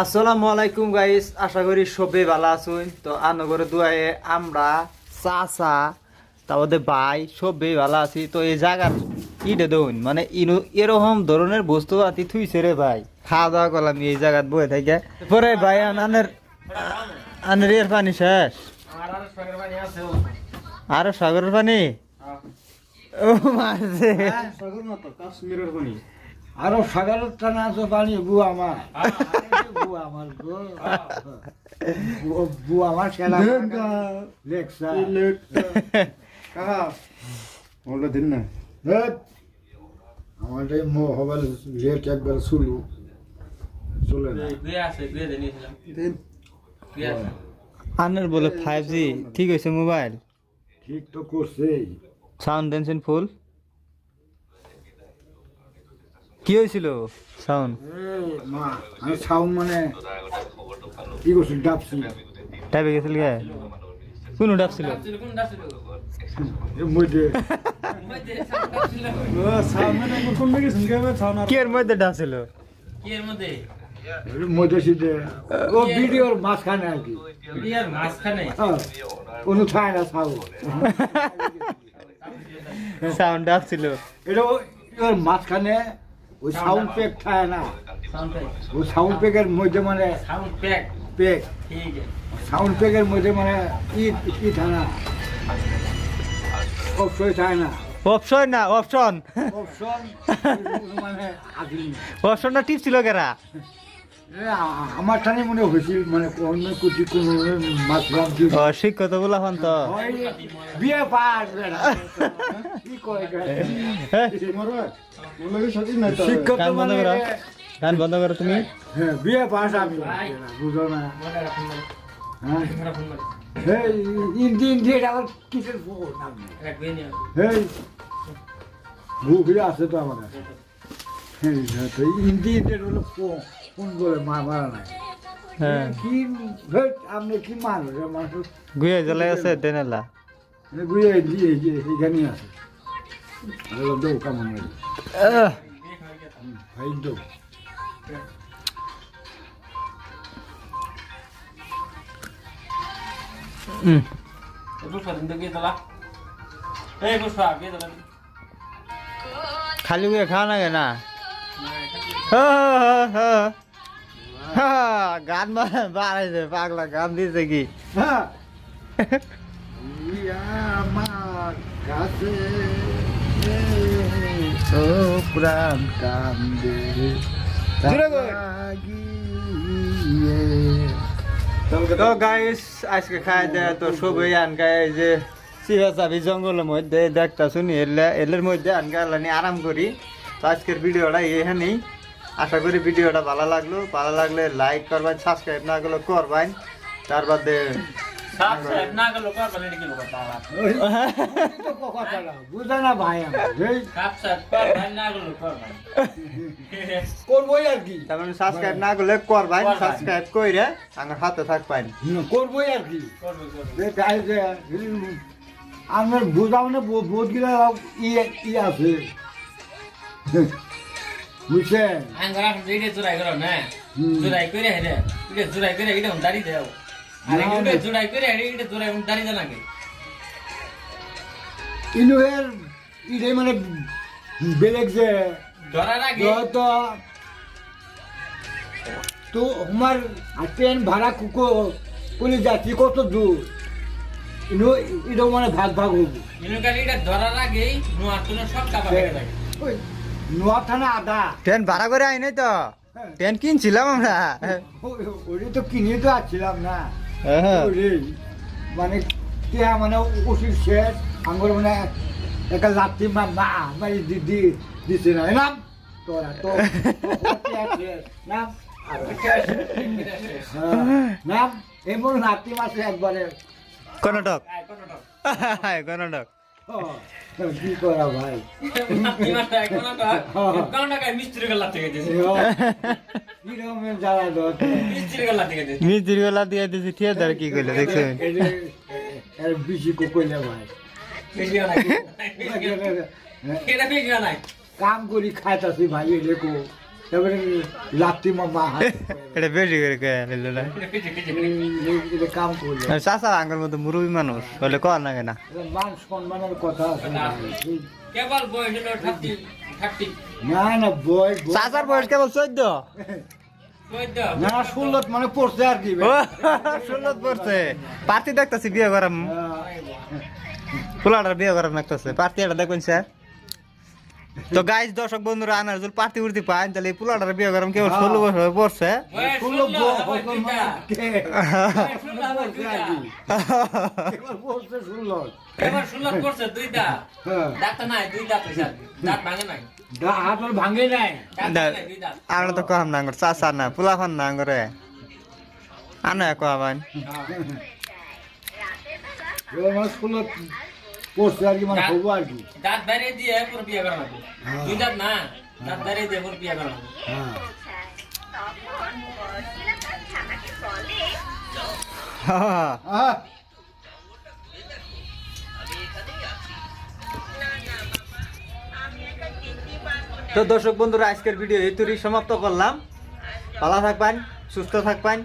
আসসালামু আলাইকুম গাইস আশা করি সবে ভালো আছুন। তো আনগরে দুয়ায়ে আমরা চাচা তারপরে ভাই সবে ভালো আছি। তো এই জায়গার ইটে দৌন মানে ইনু এরকম ধরনের বস্তু আতি থুইছে রে ভাই। খাওয়া দাওয়া করলাম এই জায়গাত বয়ে থাকে। পরে ভাই আনের আনের এর পানি শেষ। আরও সাগরের পানি ও। মারছে আরও সাগরের টানা আছে পানি বু আমার। বু আমার গো। বু- আমার সেলা লেখসা দিন না। হেৎ, আমার এই মো হবার রেট একবার শুরু চলে না। আনের বলে ফাইভ জি ঠিক হয়েছে মোবাইল ঠিক তো করছেই। সাউন্ড টেনশন ফুল কি হয়েছিল? সাউন্ড আমি সাউন্ড মানে কি করছি ডাবছি টাইপে গেছিল গে কোন ডাবছিল এর মধ্যে। কি এর মধ্যে ডাবছিল এর মধ্যে? ও ভিডিওর মাঝখানে আর কি। কোনো ছায় না সাউন্ড সাউন্ড ডাবছিল এটা ও- ওর মাঝখানে ওই সাউন্ড প্যাক খায় না। ওই সাউন্ড প্যাকের মধ্যে মানে প্যাক প্যাক সাউন্ড প্যাকের মধ্যে মানে ই ই থাকে না। অবশ্যই থাকে না। অপশন না অপশন অপশন মানে অপশনটা টিপছিল কেরা এ আ- আমার টানে মনে হয়েছিল মানে অন্য কুচি কোনো বলা হন তো। বিয়ে পাস কি কয় শিক্ষক মানে গান বন্ধ করো তুমি। হ্যাঁ বিয়ে পাস আমি। বুঝো না। হ্যাঁ। ইন্দি ইন্দি এটা আবার কিসের ফোন এই মুভি আছে তো আমার ইন্দি ইন্দি হলো ফোন ফোন মা মারা নাই? হ্যাঁ। কি হেই, আপনি কি মানুষ মানুষ গুয়ে জ্বলাই আছে দেনেলা গুয়ে দিয়ে যে এখানে আছে। হলো? কেমন ভাই দৌ হুম খালি খাওয়া না? হা, হা, হা। হা, গান বাড়াইছে পাগলা গান দিছে কি? আমার কাছে ও প্রাণ কান্দে জোরে কর। লাগিয়ে। তো গাইস আজকে খাই দেয় তো সবই আন গায়ে যে সিহা চাবি জঙ্গলের মধ্যে দেখতা শুনি এলে এলের মধ্যে আন গালানি আরাম করি। তো আজকের ভিডিওটা এখানেই। আশা করি ভিডিওটা ভালো লাগল। ভালো লাগলে লাইক করবেন সাবস্ক্রাইব না করলে করবেন। তার বাদে করবোই আর কি। তার মানে সাবস্ক্রাইব না করলে করবেন সাবস্ক্রাইব কইরে আমার হাতে থাকবেন। করবোই আর কি। যে আমার বুঝাও না বোধ গিলা ই ই আছে বুঝছেন হুম। ইনুয়ের ইরে মানে বেলেগ যে তো তো আমার ট্রেন ভাড়া কুকো কোনে যাচ্ছি কত দূর? ইনো ইনো মানে ভাগ ভাগ হব। ধরার আগেই নোয়ার সব টাকা পেয়ে থাকে আদা। ট্রেন ভাড়া করে আই নাই তো। ট্রেন কিনছিলাম আমরা। ওরে তো কিনে তো আসছিলাম না। হ্যাঁ। ওরে মানে মানে ওষুধ শেষ আঙ্গুর মানে একটা লাত্তি মা মা মারি দি দি দিছে না। নাম? তোরা তো নাম? হ্যাঁ, নাম? এমন লাত্তি মাসে একবারে। কর্ণাটক। কর্ণাটক। কি করা ভাই মিস্ত্রি গলা দিয়েছে। দিয়েছে। দিয়ে দিছি থিয়েটার কি কইলে দেখছেন বেশি কইলে ভাই। কাম করি খাইতাছি ভাই দেখো এবারে লাত্তি মামা এটা বেশি করে কে না? এটা কাম করলে। চাচা আঙ্গের মতো মুরব্বী মানুষ কর না কেনা। মান সম্মানের কথা আছে না। কেবল বয়স হলো না চাচার বয়স কেবল মানে পড়ছে আর কি পড়ছে। পার্টি দেখতেছি বিয়ে করাম পোলাটার বিয়ে করাম দেখতেছে পার্টি এটা দেখবেন স্যার? তো গাইজ দর্শক বন্ধুরা আনার যদি পার্টি উর্তি পায় তাহলে এই পোলাটার বিয়ে করাম ষোলো বছর হয়ে পড়ছে ষোলো বছর পড়ছে পড়ছে হ্যাঁ। দাঁত আমরা তো কম না করে চাচা না পোলাফান না করে আনো ষোলো পড়ছে আর কি মানে হব আর কি। দাঁত দাঁড়িয়ে দিয়ে পুরো বিয়ে করা লাগবে। হ্যাঁ। দুই দাঁত না দাঁত দাঁড়িয়ে দিয়ে পুরো বিয়ে করা লাগবে। হ্যাঁ। তো দর্শক বন্ধুরা আজকের ভিডিও এই তৈরি সমাপ্ত করলাম। ভালো থাকবেন সুস্থ থাকবেন।